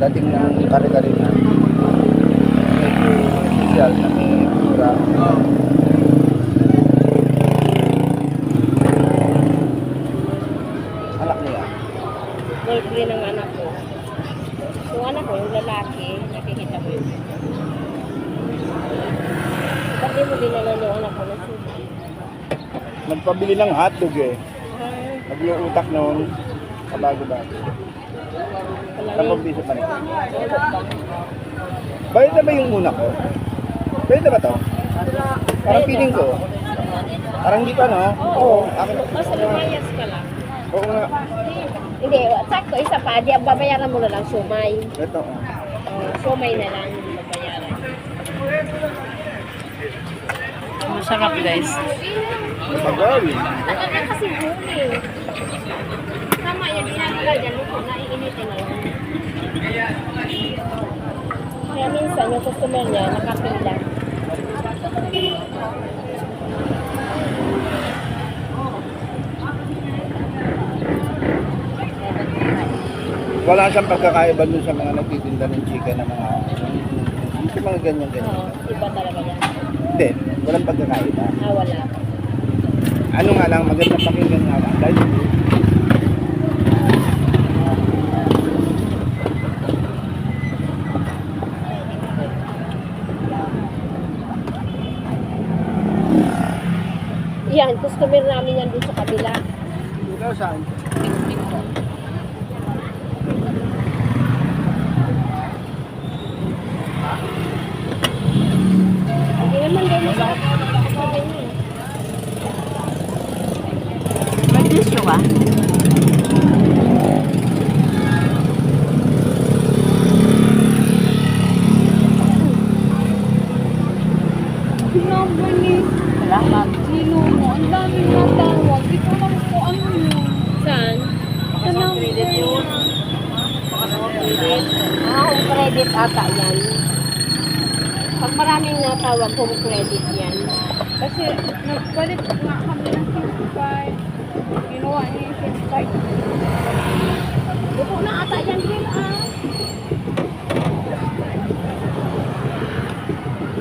dating ng kare-kare na medyo social na may mura. Anak niya. Girlfriend ng anak ko. Yung anak ko, yung lalaki, nakikita mo yun. Ba't di mo dinalan yung anak ko ng susi? Nagpabili ng hotdog eh. Ah, Nag-uutak noon. Kabago-bago. rin. piso pa rin. Bayad na ba yung una ko? Bayad na ba to? Parang feeling ko. Parang di pa no? Oo. Akin. Basta lumayas ka lang. Oo nga. Hindi, sakto, isa pa. Di, babayaran mo na lang sumay. Ito. Uh, sumay na lang babayaran. Masarap guys. Tagal na kasi huli. Yan, ginagawa dyan. Luto na, iinitin lang. Kaya minsan, yung customer niya, nakapila. Wala siyang pagkakaiba dun sa mga nagtitinda ng chicken na mga sa mga ganyan-ganyan. Oo, iba talaga yan. Hindi, walang pagkakaiba. Ah, wala. Ano nga lang, maganda pakinggan nga lang. Dahil Yan, customer namin yan dun sa kabila. Ito saan? Hindi naman din sa sabi niya. May tissue ba? Sinabi ni Salamat. Sino mo, ang daming natawag. Di ko lang po ano yun. Saan? Sa number niya. Ah, home credit ata yan. Pag maraming natawag, home credit yan. Kasi nagpalit nga kami ng 55. Ginawa niya yung 55. Luto na ata yan din ah.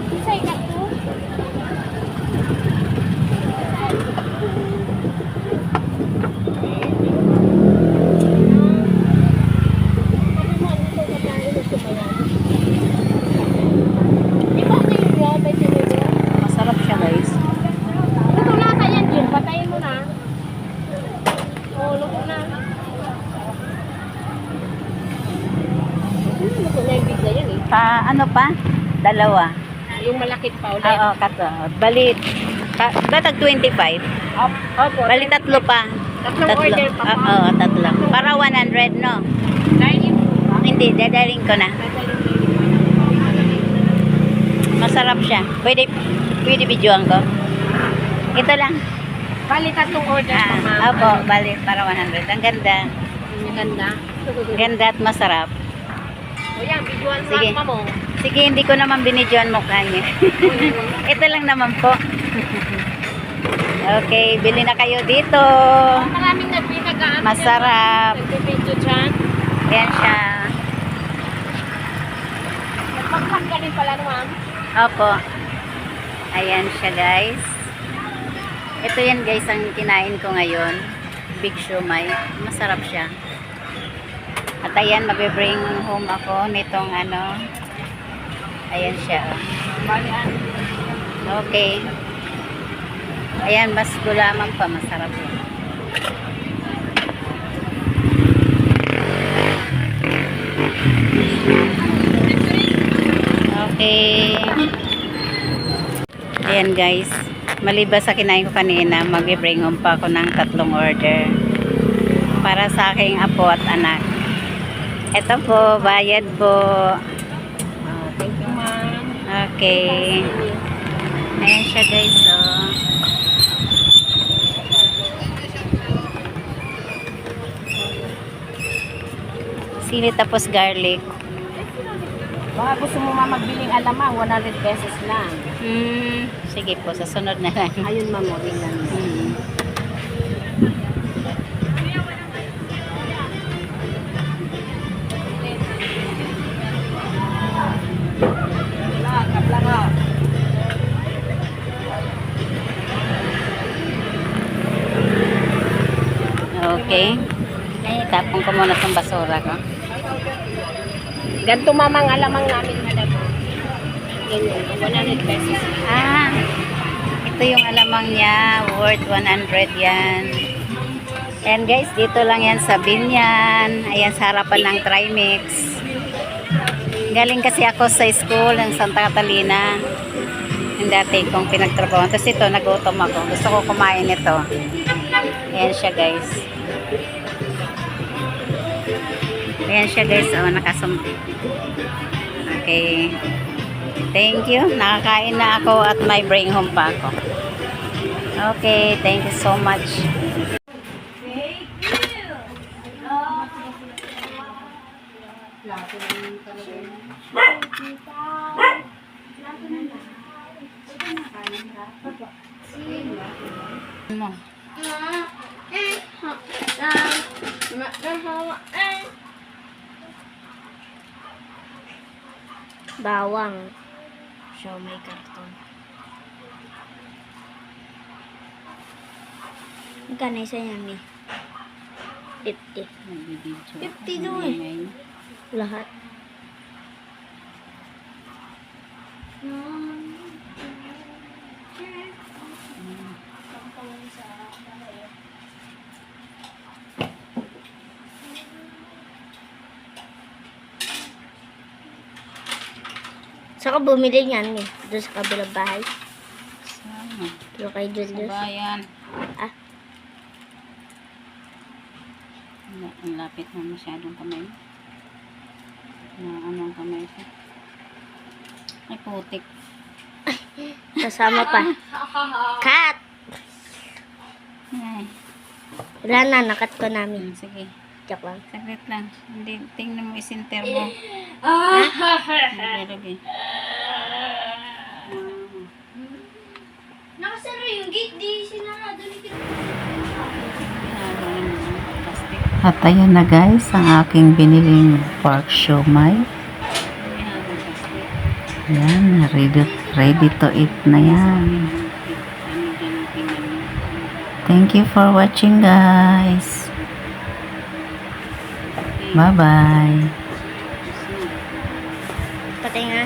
Isay na to. Sabi mo, ano to, kakain ito ba yan? Di ba ito yung buwan, may tinuro? Masarap siya guys. Luto na ata yan din, patayin mo na. Oo, luto na. Hmm, luto na yung Pa, ano pa? Dalawa. Yung malakit pa ulit. Oo, kato. Bali, ka, batag 25. Opo. Bali, tatlo pa. Tatlong order pa Oo, pa. oo, tatlo. Para 100, no? Hindi, dadaling ko na. Masarap siya. Pwede, pwede videoan ko. Ito lang. Bali tatlong order pa Ah, ma'am. opo, bali, para 100. Ang ganda. Ang ganda. Ganda at masarap. O yan, videoan Sige. sa mo. Sige, hindi ko naman binidyoan mukha niya. Ito lang naman po. okay, bili na kayo dito. Maraming nagpinagaan. Masarap. Nagpipidyo dyan. Yan siya. Ka rin pala ma'am. Opo. Ayan siya guys. Ito yan guys ang kinain ko ngayon. Big shumai. Masarap siya. At ayan, magbibring home ako nitong ano. Ayan siya. Okay. Ayan, mas gulaman pa. Masarap yan. Okay. Ayan guys. Maliba sa kinain ko kanina, mag-bring home pa ako ng tatlong order. Para sa aking apo at anak. Ito po, bayad po. Thank you ma'am. Okay. Ayan siya guys, oh. Sili tapos garlic. Baka gusto mo ma magbiling alamang, 100 pesos lang. Hmm, sige po, sa sunod na lang. Ayun ma'am, o, tingnan mo. Hmm. ko muna itong basura ko. Ganito mamang alamang namin, madam. Ganyan, 100 pesos. Ah, ito yung alamang niya. Worth 100 yan. And guys, dito lang yan sa Binyan. Ayan sa harapan ng Trimix. Galing kasi ako sa school ng Santa Catalina. Yung dati kong pinagtrabaho. Tapos ito, nagutom ako. Gusto ko kumain ito. Ayan siya guys. Ayan siya guys. Oh, nakasum... Okay. Thank you. Nakakain na ako at may bring home pa ako. Okay. Thank you so much. Mo. Bawang. Show may karton. Magkano isa yan eh? 50. Nagbibidyo. 50 daw eh. Lahat. Saan ka bumili niyan eh? Doon sa kabilang bahay? Sama. Doon kay Sa Julius? bayan. Ah. Ang lapit mo masyadong kamay. Na anong kamay ko. Ay, putik. Kasama pa. Cut! Ay, Wala na, nakat ko namin. sige. Joke lang. Saglit lang. Hindi, tingnan mo isinter mo. Lagay, lagay. Nakasara yung gate, di sinarado ni At ayan na guys, ang aking biniling pork siomay. Ayan, ready, ready to eat na yan. Thank you for watching guys. Bye-bye. Patay nga.